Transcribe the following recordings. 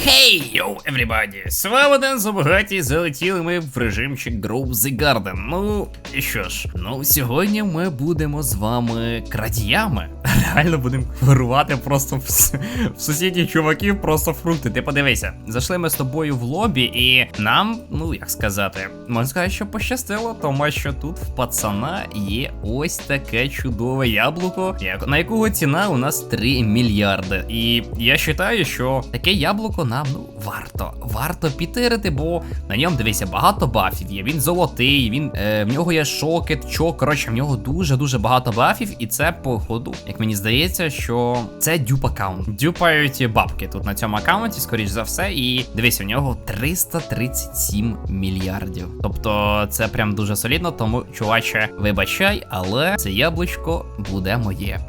Хей, йоу, everybody! З вами Ден Забагаті, залетіли ми в режимчик Grow the Garden. Ну, і що ж, ну сьогодні ми будемо з вами крадіями. Реально будемо вирувати просто в, в сусідніх чуваків просто фрукти. Ти подивися, зайшли ми з тобою в лобі, і нам, ну як сказати, можна сказати, що пощастило, тому що тут в пацана є ось таке чудове яблуко, на якого ціна у нас 3 мільярди. І я вважаю, що таке яблуко нам ну варто. Варто підтирити, бо на ньому дивися, багато бафів є. Він золотий, він е, в нього є шокет, чок. Коротше, в нього дуже дуже багато бафів, і це по ходу, як мені здається, що це дюп аккаунт. Дюпають бабки тут на цьому аккаунті, скоріш за все. І дивися, у нього 337 мільярдів. Тобто це прям дуже солідно, тому чуваче, вибачай, але це яблучко буде моє.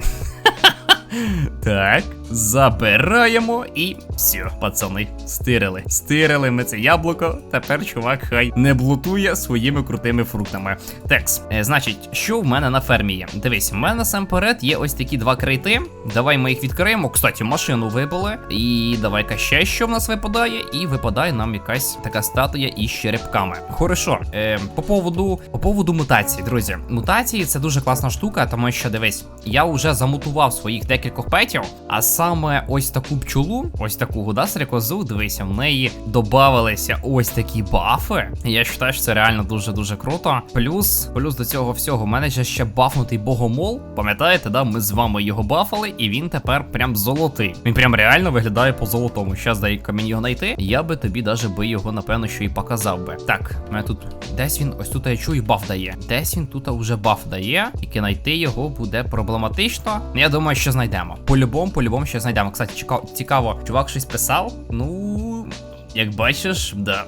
Так, забираємо і все, пацани, стирили. Стирили ми це яблуко. Тепер чувак хай не блутує своїми крутими фруктами. Текс, е, значить, що в мене на фермі є? Дивись, в мене насамперед є ось такі два крейти. Давай ми їх відкриємо. Кстати, машину вибили. І давай-ка ще що в нас випадає. І випадає нам якась така статуя із черепками. Хорошо, е, по поводу по поводу мутацій, друзі. Мутації це дуже класна штука, тому що дивись, я вже замутував своїх декількох петів, а саме ось таку пчолу, ось таку гуда стрекозу, дивися, в неї додавалися ось такі бафи. Я вважаю, що це реально дуже дуже круто. Плюс, плюс до цього всього, в мене ще бафнутий богомол. Пам'ятаєте, да? Ми з вами його бафали, і він тепер прям золотий. Він прям реально виглядає по золотому. Щас дай мені його знайти. Я би тобі даже би його, напевно, що і показав би. Так, мене тут десь він, ось тут я чую, баф дає. Десь він тут вже баф дає, тільки знайти його буде проблематично. Я думаю, що знайдемо. По-любому, по-любому, що знайдемо. Кстати, цікаво, чувак щось писав. Ну, як бачиш, да.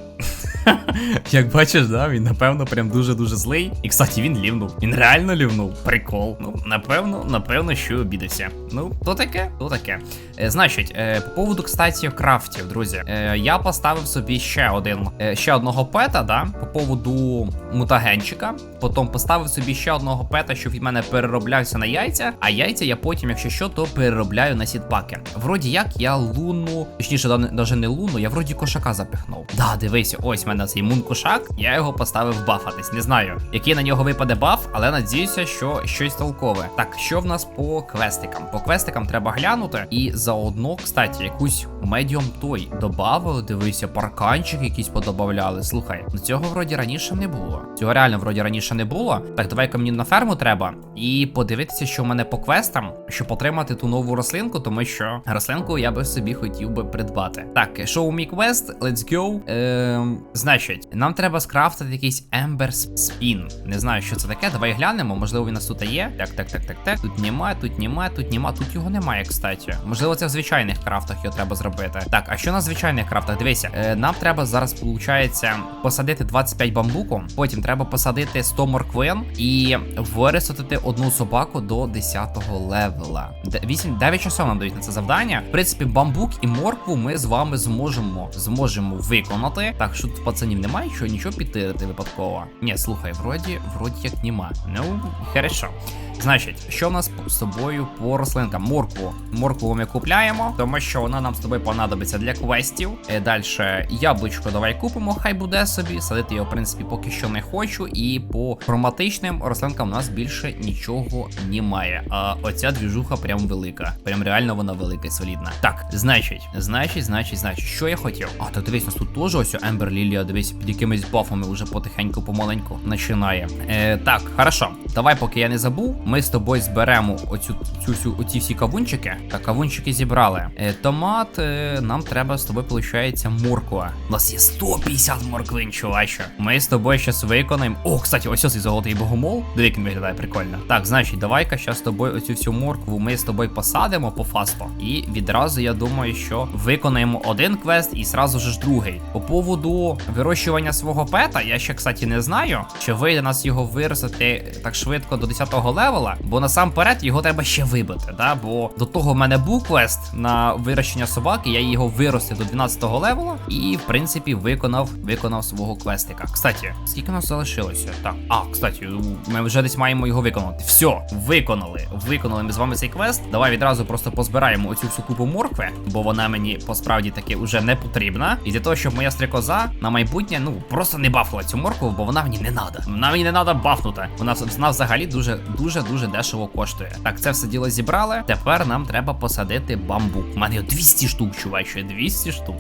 Як бачиш, да, він напевно прям дуже-дуже злий. І кстати, він лівнув. Він реально лівнув. Прикол. Ну, напевно, напевно, що обідався. Ну, то таке, то таке. Е, значить, е, по поводу, кстати, крафтів, друзі. Е, я поставив собі ще один, е, ще одного пета, да, по поводу мутагенчика. Потім поставив собі ще одного пета, щоб від мене перероблявся на яйця. А яйця я потім, якщо що, то переробляю на сідпаки. Вроді як я луну, точніше, даже не луну, я вроді кошака запихнув. Да, дивися, ось мене цей мун кошак. Я його поставив бафатись. Не знаю, який на нього випаде баф, але надіюся, що щось толкове. Так, що в нас по квестикам? По квестикам треба глянути. І заодно, кстати, якусь медіум той добавили. Дивися, парканчик якийсь подобавляли. Слухай, ну цього вроді раніше не було. Цього реально вроді раніше не було. Так, давай-ка мені на ферму треба і подивитися, що в мене по квестам, щоб отримати ту нову рослинку, тому що рослинку я би собі хотів би придбати. Так, шоу мій квест, let's go. Ем, значить, нам треба скрафтити якийсь Ember Spin. Не знаю, що це таке. Давай глянемо. Можливо, він у нас тут є. Так, так, так, так, так. Тут немає, тут немає, тут немає, тут його немає, кстати. Можливо, це в звичайних крафтах його треба зробити. Так, а що на звичайних крафтах? Дивися, е, нам треба зараз, виходить, посадити 25 бамбуку, потім треба посадити 100 морквин і виростити одну собаку до 10-го левела. 8, 9 часов нам дають на це завдання. В принципі, бамбук і моркву ми з вами зможемо зможемо виконати. Так, що тут пацанів немає, що нічого підтирити випадково. Ні, слухай, вроді, вроді як нема. Ну, хорошо. Значить, що в нас з тобою по рослинкам? Моркву. Моркву ми купляємо, тому що вона нам з тобою понадобиться для квестів. Е, Далі яблучко давай купимо, хай буде собі. Садити його, в принципі, поки що не хочу. І по хроматичним рослинкам у нас більше нічого немає. А оця двіжуха прям велика. Прям реально вона велика і солідна. Так, значить, значить, значить, значить, що я хотів? А, то дивись, у нас тут теж ось Ембер Лілія, дивись, під якимись бафами вже потихеньку, помаленьку починає. Е, так, хорошо. Давай, поки я не забув, ми з тобою зберемо оцю цю всю оці всі кавунчики. Так, кавунчики зібрали. Е, томат, е, нам треба з тобою, виходить, морква. У нас є 150 морквин, чуваче. Ми з тобою щас виконаємо. О, кстати, ось цей золотий богомол. Диви, як він виглядає прикольно. Так, значить, давай-ка щас з тобою оцю всю моркву ми з тобою посадимо по фасту. І відразу я думаю, що виконаємо один квест і сразу ж другий. По поводу вирощування свого пета. Я ще, кстати, не знаю, чи вийде нас його виростити так швидко до 10-го левела, бо насамперед його треба ще вибити. Да? Бо до того в мене був квест на вирощення собаки, я його виростив до 12-го левела і, в принципі, виконав виконав свого квестика. Кстати, скільки нас залишилося? Так, а, кстати, ми вже десь маємо його виконати. Все, виконали. Виконали ми з вами цей квест. Давай відразу просто позбираємо оцю всю купу моркви, бо вона мені по справді таки вже не потрібна. І для того, щоб моя стрикоза на майбутнє, ну просто не бафала цю моркву, бо вона мені не надо. Вона мені не надо бафнути. Вона вона взагалі дуже дуже дуже дешево коштує. Так, це все діло зібрали. Тепер нам треба посадити бамбук. У мене 200 штук, чуваче, 200 штук.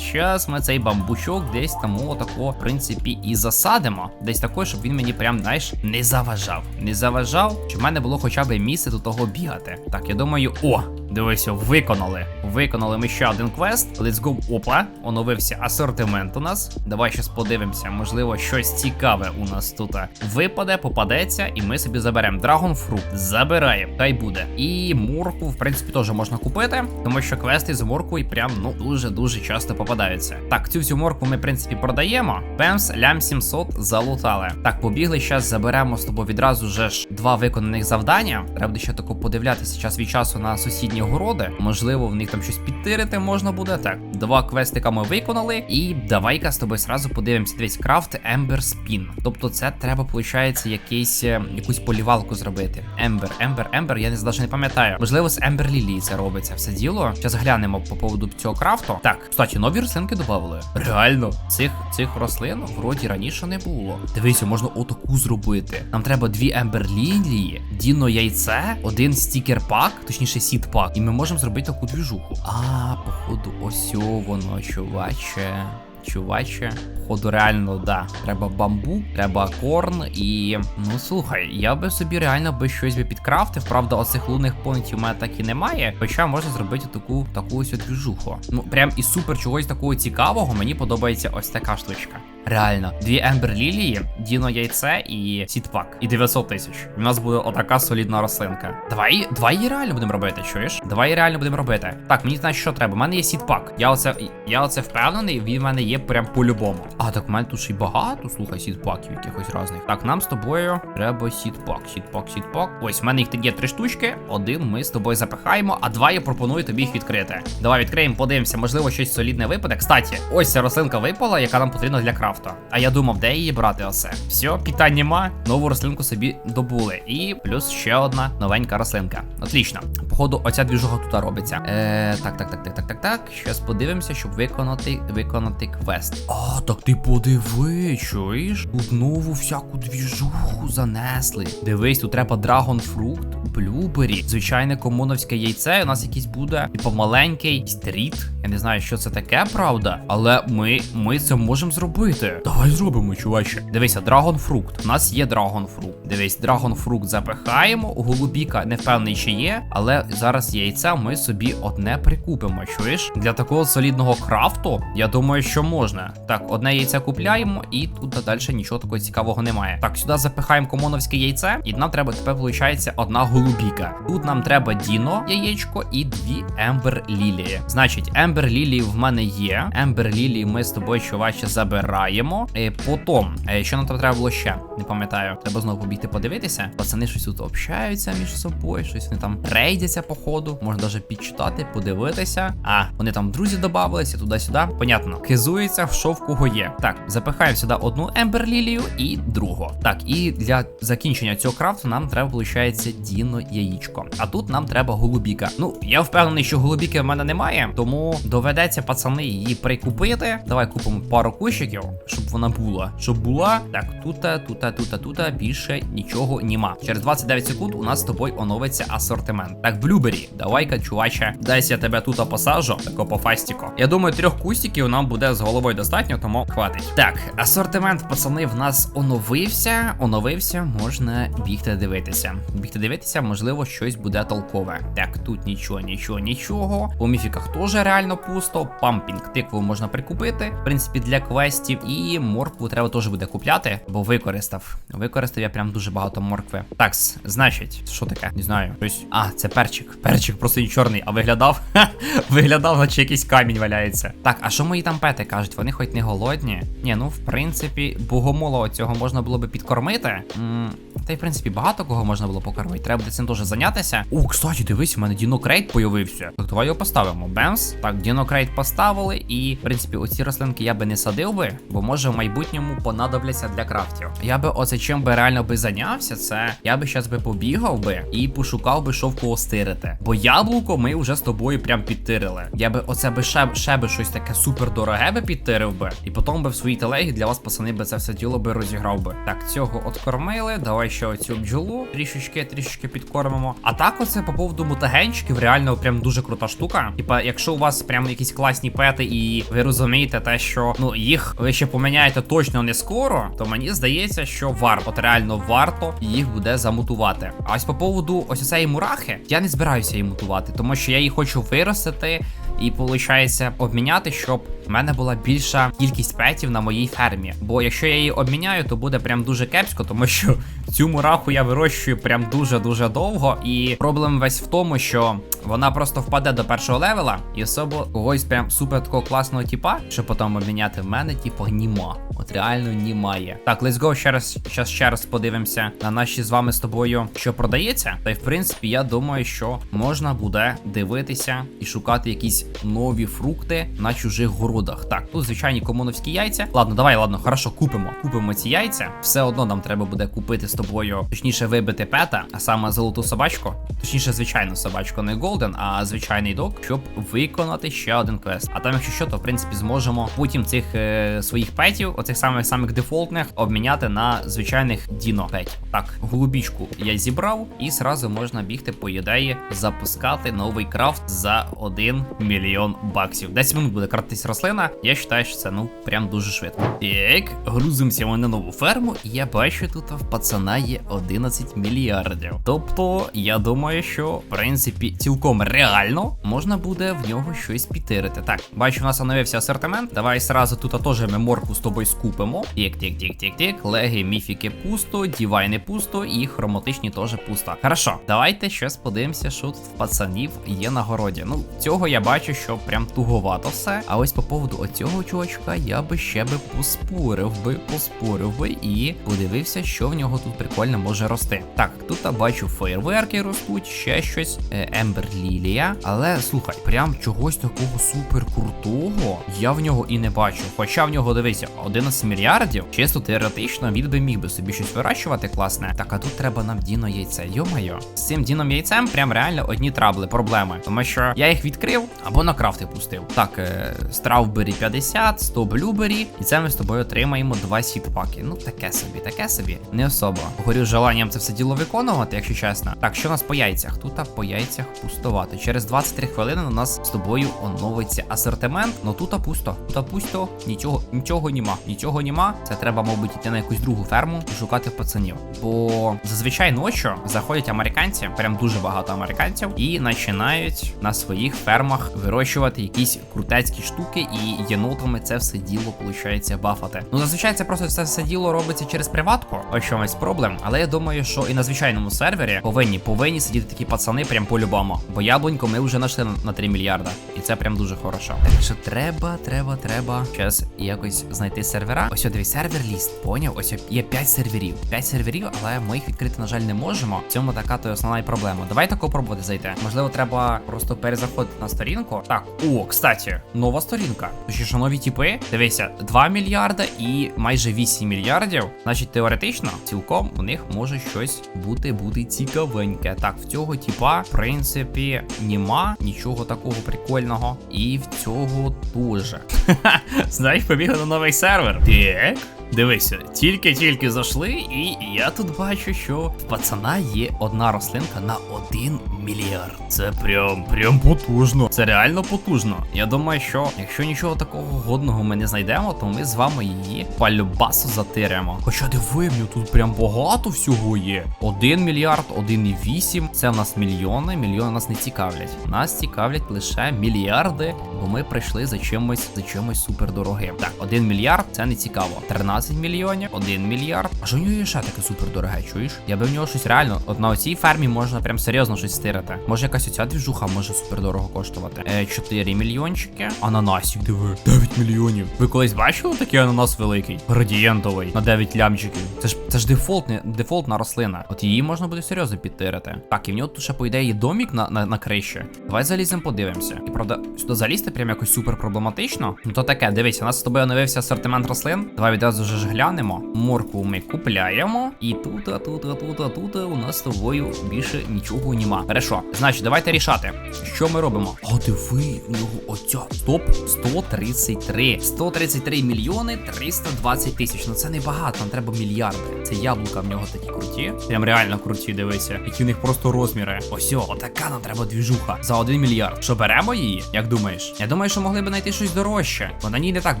Щас ми цей бамбучок десь тому отако, в принципі, і засадимо. Десь такой, щоб він мені прям, знаєш, не заважав. Не заважав, щоб в мене було хоча б місце до того бігати. Так, я думаю, о, дивися, виконали. Виконали ми ще один квест. Let's go. Опа, оновився асортимент у нас. Давай щас подивимося. Можливо, щось цікаве у нас тут випаде, попадеться, і ми собі заберемо. Fruit забираємо, хай буде. І морку, в принципі, теж можна купити, тому що квести з моркою прям ну дуже-дуже часто попадаються. Так, цю всю морку ми, в принципі, продаємо. Пемс, лям 700 залутали. Так, побігли. Зараз заберемо з тобою відразу вже ж два виконаних завдання. Треба ще тако подивлятися час від часу на сусідні городи. Можливо, в них там щось підтирити можна буде. Так, два квестика ми виконали. І давай-ка з тобою сразу подивимося. Дивись, крафт Ember Spin. Тобто, це треба, виходить, якийсь е, якусь полівалку зробити. Ембер, Ембер, Ембер, я не навіть не пам'ятаю. Можливо, з Ембер Лілії це робиться все діло. Зараз глянемо по поводу цього крафту. Так, кстати, нові рослинки додали. Реально, цих цих рослин вроді раніше не було. Дивися, можна отаку зробити. Нам треба дві Ембер Лілії, Діно яйце, один стікер пак, точніше сід пак. І ми можемо зробити таку двіжуху. А, походу, ось воно, чуваче. Чуваче, Ходу реально, да. Треба бамбук, треба корн і. Ну слухай, я би собі реально би щось би підкрафтив. Правда, оцих лунних понтів у мене так і немає. Хоча можна зробити таку таку ось двіжуху. Ну, прям і супер чогось такого цікавого. Мені подобається ось така штучка. Реально, дві Ембер Лілії, Діно яйце і сітпак. І 900 тисяч. У нас буде отака солідна рослинка. Давай, давай її реально будемо робити, чуєш? Давай її реально будемо робити. Так, мені знаєш, що треба. У мене є сітпак. Я оце я оце впевнений, він в мене є прям по-любому. А так в мене тут ще й багато, слухай, сітпаків якихось різних. Так, нам з тобою треба сітпак, сітпак, сітпак. Ось в мене їх є три штучки. Один ми з тобою запихаємо, а два я пропоную тобі їх відкрити. Давай відкриємо, подивимося, можливо, щось солідне випаде. Кстати, ось ця рослинка випала, яка нам потрібна для крафту. А я думав, де її брати оце. Все, питань нема. Нову рослинку собі добули. І плюс ще одна новенька рослинка. Отлично. Походу, оця двіжуга тут робиться. Е, Так, так, так, так, так, так, так. Щас подивимося, щоб виконати виконати квест. А, так ти подиви, чуєш? Тут нову всяку двіжуху занесли. Дивись, тут треба драгонфрукт, блюбері, звичайне комуновське яйце. У нас якийсь буде, типу, маленький стріт. Я не знаю, що це таке, правда. Але ми, ми це можемо зробити. Давай зробимо, чуваче. Дивися, драгонфрукт. У нас є драгонфрукт. Дивись, драгонфрукт запихаємо. У голубіка не впевнений, чи є, але зараз яйця ми собі одне прикупимо. Чуєш? Для такого солідного крафту, я думаю, що можна. Так, одне яйце купляємо, і тут далі нічого такого цікавого немає. Так, сюди запихаємо комоновське яйце, і нам треба тепер, виходить, одна голубіка. Тут нам треба Діно, яєчко і дві Ембер Лілії. Значить, Ембер Лілії в мене є. Ембер Лілії ми з тобою, чуваче, забираємо. Е, Потім, е, що нам там треба було ще? Не пам'ятаю. Треба знову побігти подивитися. Пацани щось тут общаються між собою, щось вони там рейдяться по ходу. Можна навіть підчитати, подивитися. А, вони там друзі додавалися туди-сюди. Понятно. Хизується, що в кого є. Так, запихаємо сюди одну Ембер Лілію і другу. Так, і для закінчення цього крафту нам треба, виходить, Діно яєчко. А тут нам треба голубіка. Ну, я впевнений, що голубіки в мене немає, тому доведеться, пацани, її прикупити. Давай купимо пару кущиків, вона була. Щоб була. Так, тут, тут, тут, тут більше нічого нема. Через 29 секунд у нас з тобою оновиться асортимент. Так, блюбері, давай-ка, чуваче, дайся я тебе тут посажу, тако по фастіку. Я думаю, трьох кустиків нам буде з головою достатньо, тому хватить. Так, асортимент, пацани, в нас оновився. Оновився, можна бігти дивитися. Бігти дивитися, можливо, щось буде толкове. Так, тут нічого, нічого, нічого. У міфіках теж реально пусто. Пампінг тикву можна прикупити, в принципі, для квестів. І Моркву треба теж буде купляти, бо використав. Використав я прям дуже багато моркви. Так, значить, що таке? Не знаю. Щось. А, це перчик. Перчик просто не чорний, а виглядав. виглядав, наче якийсь камінь валяється. Так, а що мої там пети кажуть? Вони хоч не голодні? Ні, ну в принципі, богомолова цього можна було би підкормити. М та й в принципі багато кого можна було покормити. Треба буде цим теж зайнятися. О, кстати, дивись, у мене Дінокрейт появився. Так, давай його поставимо. Бемс. Так, Дінокрейт поставили. І, в принципі, оці рослинки я би не садив би, бо може в майбутньому понадобляться для крафтів. Я би оце чим би реально би зайнявся, це я би зараз би побігав би і пошукав би що в кого стирити. Бо яблуко ми вже з тобою прям підтирили. Я би оце би ще, ще би щось таке супер дороге би підтирив би. І потім би в своїй телегі для вас, пацани, би це все діло би розіграв би. Так, цього откормили. Давай ще оцю бджолу трішечки, трішечки підкормимо. А так, оце по поводу мутагенчиків, реально прям дуже крута штука. Типа, якщо у вас прям якісь класні пети, і ви розумієте те, що ну їх ви ще поміняєте точно не скоро, то мені здається, що варто, от реально варто їх буде замутувати. А ось по поводу ось цієї мурахи, я не збираюся її мутувати, тому що я її хочу виростити. І виходить обміняти, щоб в мене була більша кількість петів на моїй фермі. Бо якщо я її обміняю, то буде прям дуже кепсько, тому що цю мураху я вирощую прям дуже-дуже довго. І проблем весь в тому, що вона просто впаде до першого левела, і особо когось прям супер такого класного типа, що потім обміняти в мене, типу, німа. От реально німає. Так, let's go ще раз щас ще раз подивимося на наші з вами з тобою, що продається. Та й в принципі, я думаю, що можна буде дивитися і шукати якісь нові фрукти на чужих городах. Так, тут звичайні комуновські яйця. Ладно, давай, ладно, хорошо, купимо. Купимо ці яйця. Все одно нам треба буде купити з тобою, точніше, вибити пета, а саме золоту собачку. Точніше, звичайну собачку, не голден, а звичайний дог, щоб виконати ще один квест. А там, якщо що, то в принципі зможемо потім цих е, своїх петів, оцих самих самих дефолтних, обміняти на звичайних діно петів. Так, голубічку я зібрав, і зразу можна бігти по ідеї запускати новий крафт за 1 мільйон баксів. 10 минут буде крафтитись рослина. Я вважаю, що це ну прям дуже швидко. Так, грузимося ми на нову ферму, і я бачу, тут в пацана є 11 мільярдів. Тобто, я думаю, що в принципі цілком реально можна буде в нього щось підтирити. Так, бачу, у нас оновився асортимент. Давай сразу тут теж ми морку з тобою скупимо. Тік, тік, тік, тік, тік. Леги, міфіки пусто, дівайни пусто і хроматичні теж пусто. Хорошо, давайте щось подивимося, що тут в пацанів є на городі. Ну, цього я бачу, що прям туговато все. А ось по поводу оцього чувачка я би ще би поспорив би, поспорив би і подивився, що в нього тут прикольно може рости. Так, тут я бачу фейерверки ростуть, ще щось, Ембер Лілія. Але слухай, прям чогось такого супер крутого я в нього і не бачу. Хоча в нього дивися, 11 мільярдів. Чисто теоретично він би міг би собі щось вирощувати класне. Так, а тут треба нам діно яйце. Йо-майо. З цим діном яйцем прям реально одні трабли, проблеми. Тому що я їх відкрив або на крафти пустив. Так, е, стравбері 50, 100 блюбері, і це ми з тобою отримаємо два сітпаки. Ну таке собі, таке собі. Не особо. Горю желанням це все діло виконувати, якщо чесно. Так, що у нас по яйцях? Тут по яйцях пустувати. Через 23 хвилини у нас з тобою оновиться асортимент. Ну тут пусто. Тут пусто, нічого, нічого нема. Нічого нема. Це треба, мабуть, йти на якусь другу ферму і шукати пацанів. Бо зазвичай ночі заходять американці, прям дуже багато американців, і починають на своїх фермах вирощувати якісь крутецькі штуки, і єнотами це все діло виходить бафати. Ну зазвичай це просто це все діло робиться через приватку. Ось чомусь проблем. Але я думаю, що і на звичайному сервері повинні повинні сидіти такі пацани прям по-любому. Бо яблунько ми вже знайшли на 3 мільярда. І це прям дуже хорошо. Так що треба, треба, треба. Зараз якось знайти сервера. Ось дивись, сервер ліст. Поняв? Ось є 5 серверів. 5 серверів, але ми їх відкрити, на жаль, не можемо. В цьому така то основна і проблема. Давай тако пробувати зайти. Можливо, треба просто перезаходити на сторінку. Так, о, кстати, нова сторінка. Точніше, нові типи. Дивися, 2 мільярда і майже 8 мільярдів. Значить, теоретично, цілком у них може щось бути бути цікавеньке. Так, в цього типа, в принципі, нема нічого такого прикольного. І в цього дуже. Знаєш, побігли на новий сервер. Так. Дивися, тільки-тільки зайшли, і я тут бачу, що в пацана є одна рослинка на 1 мільярд. Це прям прям потужно. Це реально потужно. Я думаю, що якщо нічого такого годного ми не знайдемо, то ми з вами її палюбасу затиримо. Хоча диви, тут прям багато всього є. 1 мільярд, 1,8. Це в нас мільйони. Мільйони нас не цікавлять. Нас цікавлять лише мільярди, бо ми прийшли за чимось за чимось супердорогим. Так, 1 мільярд це не цікаво. 13 мільйонів, 1 мільярд. А що в нього є ще таке супердороге, чуєш? Я би в нього щось реально. От на оцій фермі можна прям серйозно щось стирити. Може якась оця двіжуха може супердорого коштувати. Е, 4 мільйончики. Ананасик, диви. 9 мільйонів. Ви колись бачили такий ананас великий? Градієнтовий на 9 лямчиків. Це ж це ж дефолтне, дефолтна рослина. От її можна буде серйозно підтирити. Так, і в нього тут ще по ідеї домік на, на, на криші. Давай заліземо, подивимося. І правда, сюди залізти прям якось супер проблематично. Ну то таке, дивись, у нас з тобою оновився асортимент рослин. Давай відразу вже ж глянемо. Морку ми купляємо. І тут, а тут, а тут, а тут у нас з тобою більше нічого нема. Хорошо, значить, давайте рішати. Що ми робимо? О, диви, у нього оця. Стоп, 133. 133 мільйони 320 тисяч. Ну це небагато, нам треба мільярди. Це яблука в нього такі круті. Прям реально круті, дивися. Які в них просто розміри. Ось, отака нам треба двіжуха. За 1 мільярд. Що беремо її? Як думаєш? Я думаю, що могли б знайти щось дорожче. Бо на ній не так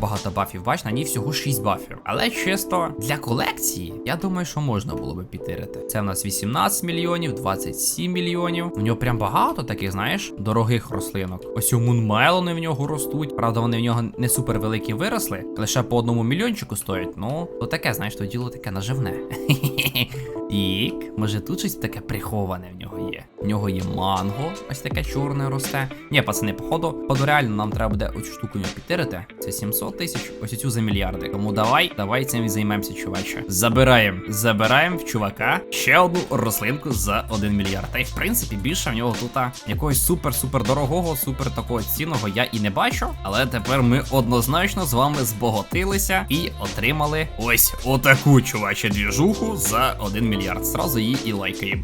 багато бафів, бач, на ній всього 6 бафів. Але чисто для колекції, я думаю, що можна було би підтирити. Це в нас 18 мільйонів, 27 мільйонів. У нього прям багато таких, знаєш, дорогих рослинок. Ось у мунмелони в нього ростуть. Правда, вони в нього не супер великі виросли, лише по одному мільйончику стоять. Ну, то таке, знаєш, то діло таке наживне. Тік, може тут щось таке приховане в нього є. В нього є манго, ось таке чорне росте. Ні, пацани, походу, походу реально нам треба буде оцю штуку нього підтирити. Це 700 тисяч, ось цю за мільярди. Тому давай, давай цим і займемося, чуваче. Забираємо, забираємо в чувака ще одну рослинку за 1 мільярд. Та й в принципі більше в нього тут якогось супер-супер дорогого, супер такого цінного я і не бачу. Але тепер ми однозначно з вами збогатилися і отримали ось отаку чуваче двіжуху за 1 мільярд. Зразу її і лайкаємо.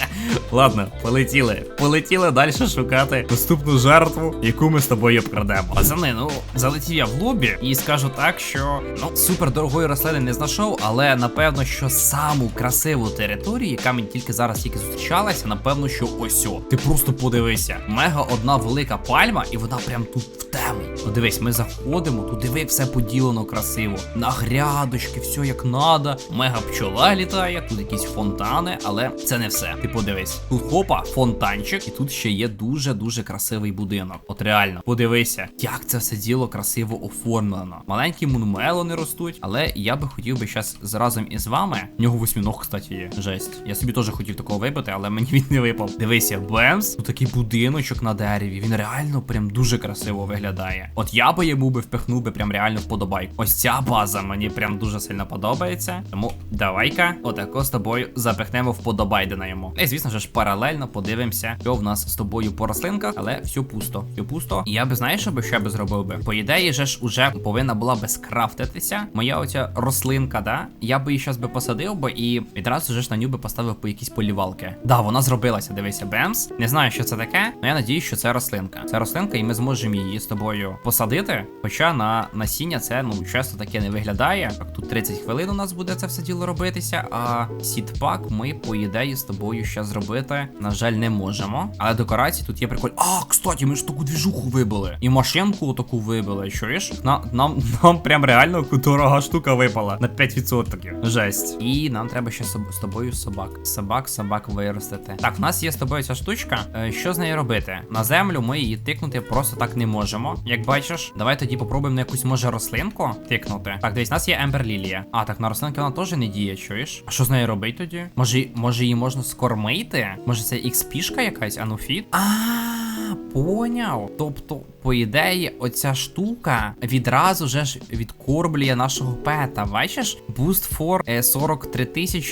Ладно, полетіли. Полетіли далі шукати наступну жертву, яку ми з тобою обкрадемо. Пацани, ну залетів я в лобі і скажу так, що ну супер дорогої рослини не знайшов, але напевно, що саму красиву територію, яка мені тільки зараз тільки зустрічалася, напевно, що ось о. Ти просто подивися. Мега одна велика пальма, і вона прям тут в тему. Ну дивись, ми заходимо, тут диви, все поділено красиво. На грядочки, все як надо. Мега пчола літає, тут якісь фонтани, але це не все. Ти подивись. Тут хопа, фонтанчик, і тут ще є дуже-дуже красивий будинок. От реально, подивися, як це все діло красиво оформлено. Маленькі мунмелони ростуть, але я би хотів би зараз разом із вами. В нього восьміног, кстати, є. Жесть. Я собі теж хотів такого вибити, але мені він не випав. Дивися, Бемс, тут такий будиночок на дереві. Він реально прям дуже красиво виглядає. От я би йому би впихнув би прям реально вподобайку. Ось ця база мені прям дуже сильно подобається. Тому давай-ка, отако з тобою запихнемо вподобайдена йому. І звісно ж, паралельно подивимося, що в нас з тобою по рослинках, але все пусто. Все пусто. І я би знаєш, що би що би зробив би? По ідеї, же ж уже повинна була би скрафтитися. Моя оця рослинка, да? Я би її щас би посадив би і відразу же ж на ню би поставив по якісь полівалки. Да, вона зробилася. Дивися, Бемс. Не знаю, що це таке, але я надіюсь, що це рослинка. Це рослинка, і ми зможемо її з тобою посадити. Хоча на насіння це ну часто таке не виглядає. Так, тут 30 хвилин у нас буде це все діло робитися. А сітпак ми, по ідеї, з тобою ще зробити, на жаль, не можемо. Але декорації тут є приколь. А, кстати, ми ж таку двіжуху вибили. І машинку таку вибили. Чуєш? На, нам, нам прям реально дорога штука випала на 5%. Жесть. І нам треба ще з тобою собак. Собак, собак виростити. Так, в нас є тобою ця штучка. Е, що з нею робити? На землю ми її тикнути просто так не можемо. Як бачиш, давай тоді попробуємо на якусь може рослинку тикнути. Так, дивись, у нас є Ембер Лілія. А, так на рослинки вона теж не діє, чуєш? А що з нею робити тоді? Може, може її можна скормити? Може це XP-шка якась, ануфіт? А, поняв. Тобто, по ідеї, оця штука відразу же ж відкорблює нашого пета. Бачиш? For е, 43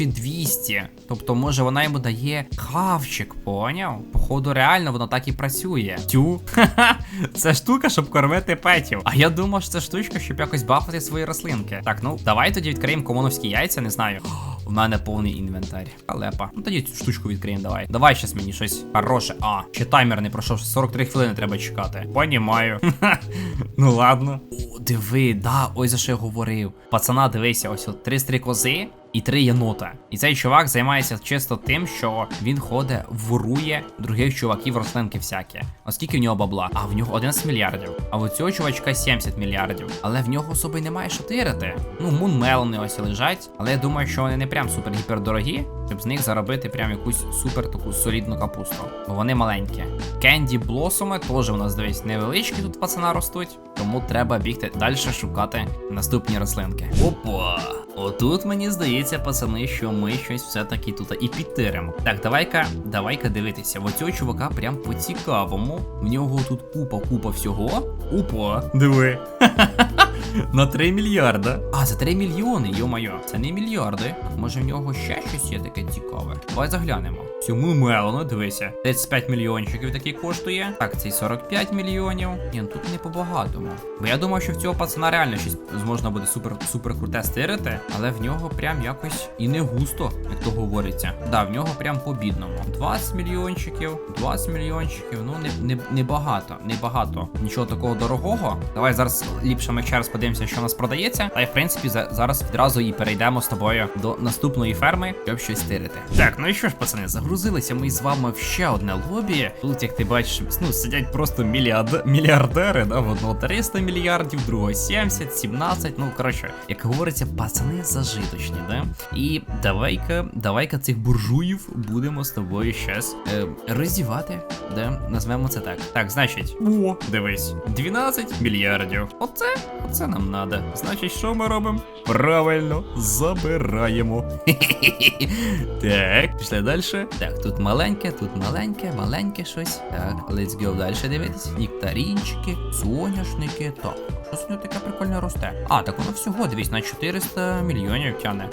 200. Тобто, може, вона йому дає хавчик, поняв? Походу, реально воно так і працює. Тю. Ха-ха. Це штука, щоб кормити петів. А я думав, що це штучка, щоб якось бафати свої рослинки. Так, ну давай тоді відкриємо комоновські яйця, не знаю. У мене повний інвентар. алепа. Ну тоді цю штучку відкриємо, давай. Давай щас мені щось хороше. А, ще таймер не пройшов, 43 хвилини треба чекати. Понімаю. ну ладно. О, диви, да, ось за що я говорив. Пацана, дивися, ось от три стрікози. І три єнота. І цей чувак займається чисто тим, що він ходить, ворує других чуваків рослинки всякі. Оскільки в нього бабла, а в нього 11 мільярдів. А у цього чувачка 70 мільярдів. Але в нього особи немає що тирити. Ну, мунмелони ось лежать. Але я думаю, що вони не прям супер гіпердорогі, щоб з них заробити прям якусь супер таку солідну капусту. Бо вони маленькі. Кенді блосоми теж у нас дивись невеличкі тут пацана ростуть. Тому треба бігти далі шукати наступні рослинки. Опа! Отут мені здається, пацани, що ми щось все-таки тут і підтиримо. Так, давай-ка, давай-ка дивитися. В цього чувака прям по цікавому. В нього тут купа-купа всього. Упа, диви. На 3 мільярда. А, за 3 мільйони, йо-моє. Це не мільярди. Може в нього ще щось є таке цікаве. Давай заглянемо. Цьому мелону, дивися. 35 мільйончиків такий коштує. Так, цей 45 мільйонів. Ні, ну тут не по-багатому. Бо я думав, що в цього пацана реально щось можна буде супер супер круте стирити, але в нього прям якось і не густо, як то говориться. Да, в нього прям по бідному. 20 мільйончиків, 20 мільйончиків. Ну не, не, не багато, не багато. Нічого такого дорогого. Давай зараз ліпше ми ще раз подивимося, що у нас продається. Та й в принципі за, зараз відразу і перейдемо з тобою до наступної ферми, щоб щось стирити. Так, ну і що ж, пацани, загрузилися ми з вами в ще одне лобі. Тут, як ти бачиш, ну сидять просто мільярд... мільярдери, да, в одного 300 мільярдів, другого 70, 17. Ну коротше, як говориться, пацани зажиточні, да? І давай-ка, давай-ка цих буржуїв будемо з тобою щас е, роздівати, да? Назвемо це так. Так, значить, о, дивись, 12 мільярдів. Оце, оце нам надо. Значить, що ми робимо? Правильно, забираємо. Так, пішли далі. Так, тут маленьке, тут маленьке, маленьке щось. Так, let's go далі дивитись. Нектарінчики, соняшники. Так, щось у нього таке прикольне росте. А, так воно всього, дивись, на 400 мільйонів тяне.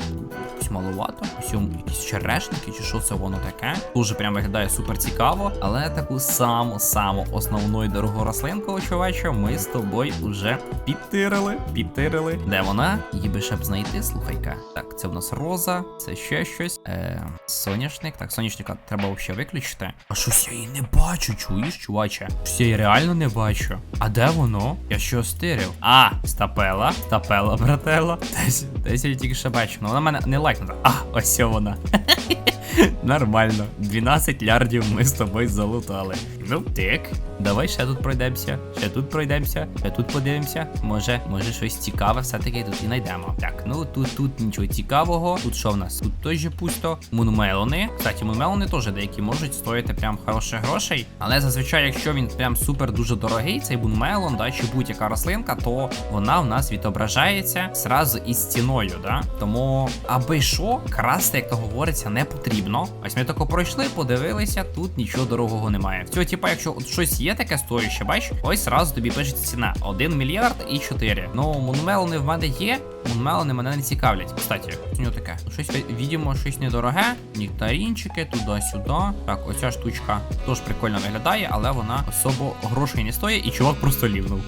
Якось маловато. Ось йому якісь черешники, чи що це воно таке. Дуже прям виглядає супер цікаво. Але таку саму саму основну і дорогу рослинку, чуваче, ми з тобою вже підтирили. Підтирили. Де вона? Її би ще б знайти, слухай-ка. Так, це в нас роза, це ще щось. Е, соняшник. Так, соняшника треба взагалі виключити. А щось я її не бачу, чуєш, чуваче? Щось я її реально не бачу. А де воно? Я що стирив? А, стапела. Стапела, брателла. Десь, десь я тільки ще бачу. Ну вона мене не лайкнута. А, ось вона. Нормально. 12 лярдів ми з тобою залутали. Ну так, давай ще тут пройдемося. Ще тут пройдемося, ще тут подивимося. Може, може щось цікаве все-таки тут і знайдемо. Так, ну тут тут нічого цікавого. Тут що в нас? Тут теж пусто. Мунмелони. Кстати, мунмелони теж деякі можуть стоїти прям хороших грошей. Але зазвичай, якщо він прям супер дуже дорогий, цей бунмелон, да, чи будь-яка рослинка, то вона в нас відображається зразу із ціною, да? Тому, аби що, красти, як то говориться, не потрібно. Ось ми тако пройшли, подивилися, тут нічого дорогого немає. Всього, типа, якщо от щось є таке стояще, бач, ось зразу тобі пишеться ціна: 1 мільярд і 4. Ну, мунмелони в мене є. Мунмелони мене не цікавлять. Кстати, що нього таке? Щось відомо, щось недороге. Нектарінчики, туди-сюди. Так, оця штучка теж прикольно виглядає, але вона особо грошей не стоїть, і чувак просто лівнув.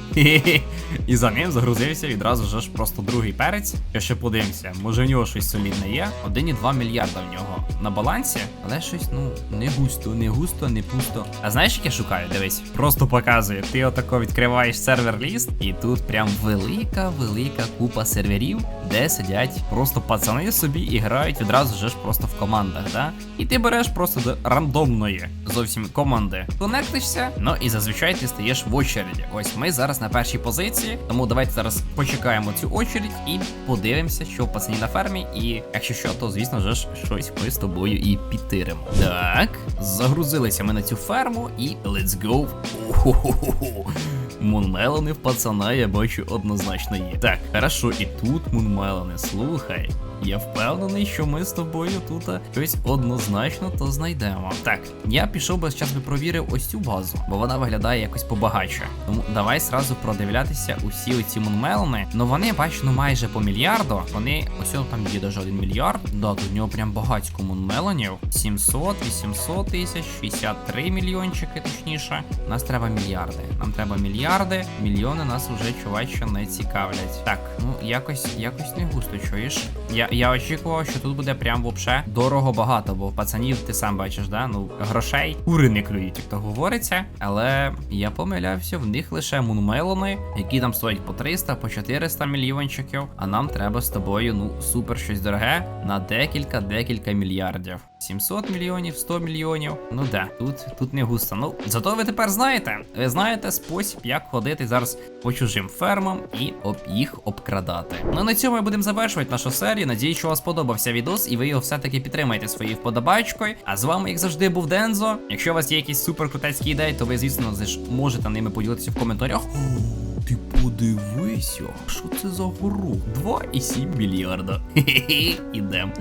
І за ним загрузився відразу ж просто другий перець. Я ще подивимося, може в нього щось солідне є. 1,2 мільярда в нього на балансі, але щось, ну, не густо, не густо, не пусто. А знаєш, як я шукаю? Дивись, просто показую. Ти отако відкриваєш сервер ліст, і тут прям велика, велика купа серверів, де сидять просто пацани собі і грають відразу ж просто в командах, да? І ти береш просто до рандомної зовсім команди. Конектишся, ну і зазвичай ти стаєш в очереді. Ось ми зараз на першій позиції, тому давайте зараз почекаємо цю очередь і подивимося, що пацані на фермі. І якщо що, то звісно ж щось з тобою і підтиримо. Так, загрузилися ми на цю ферму і let's go. О-хо-хо-хо. Мунмелони в пацана, я бачу, однозначно є. Так, хорошо, і тут мунмелони, слухай. Я впевнений, що ми з тобою тут щось однозначно то знайдемо. Так, я пішов би зараз би провірив ось цю базу, бо вона виглядає якось побагатше. Тому давай сразу продивлятися усі оці мунмелони. Ну вони, бач, ну майже по мільярду. Вони ось там є даже один мільярд. Да, тут в нього прям багатько мунмелонів. 700, 800 тисяч, 63 мільйончики, точніше. Нас треба мільярди. Нам треба мільярди, мільйони нас уже чуваче не цікавлять. Так, ну якось якось не густо, чуєш? Я, я очікував, що тут буде прям вообще дорого багато, бо в пацанів ти сам бачиш, да? Ну, грошей кури не клюють, як то говориться. Але я помилявся, в них лише мунмелони, які там стоять по 300, по 400 мільйончиків. А нам треба з тобою, ну, супер щось дороге на декілька, декілька мільярдів. 700 мільйонів, 100 мільйонів. Ну да, тут, тут не густо. Ну, зато ви тепер знаєте. Ви знаєте спосіб, як ходити зараз по чужим фермам і об їх обкрадати. Ну на цьому ми будемо завершувати нашу серію. Надію, що вам сподобався відос, і ви його все-таки підтримаєте своєю вподобайкою. А з вами, як завжди, був Дензо. Якщо у вас є якісь суперкрутецькі ідеї, то ви, звісно, можете ними поділитися в коментарях. Ти подивися, що це за горох? 2,7 мільярда. Хе-хе, ідем.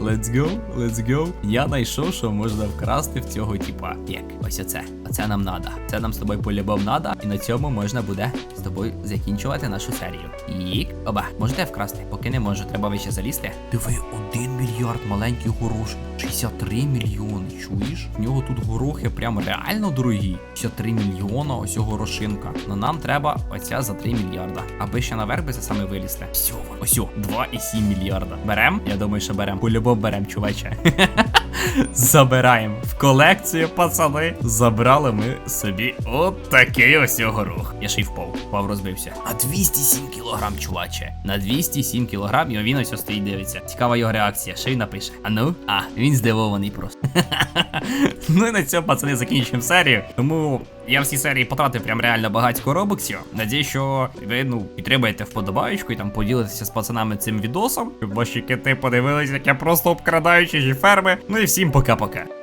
Let's go, let's go. Я знайшов, що можна вкрасти в цього типа. Як? Ось оце. Оце нам надо. Це нам з тобою по-любому надо, і на цьому можна буде з тобою закінчувати нашу серію. Ік, оба, можете вкрасти, поки не можу, треба вище залізти. Диви, один мільярд маленький горош. 63 мільйони. Чуєш? В нього тут горохи прям реально дорогі. 63 мільйона, ось цього горошинка. Ну нам треба оця за 3 мільярда. Аби ще наверх би це саме вилізти. Все, ось, 2,7 мільярда. Берем? Я думаю, що берем. По-любому берем, чуваче. Забираємо в колекцію, пацани. Забрали ми собі от такий ось горох. Я ще й впав, впав розбився. А 207 кілограм, чуваче. На 207 кілограм, і він ось стоїть дивиться. Цікава його реакція. Що він напише? А ну? А, він здивований просто. ну і на цьому, пацани, закінчуємо серію. Тому я в цій серії потратив прям реально багатько робоксів. Надію, що ви ну підтримаєте вподобаючку і там поділитеся з пацанами цим відосом. Щоб ваші кити подивилися, як я просто обкрадаю чужі ферми. Ну і всім пока-пока.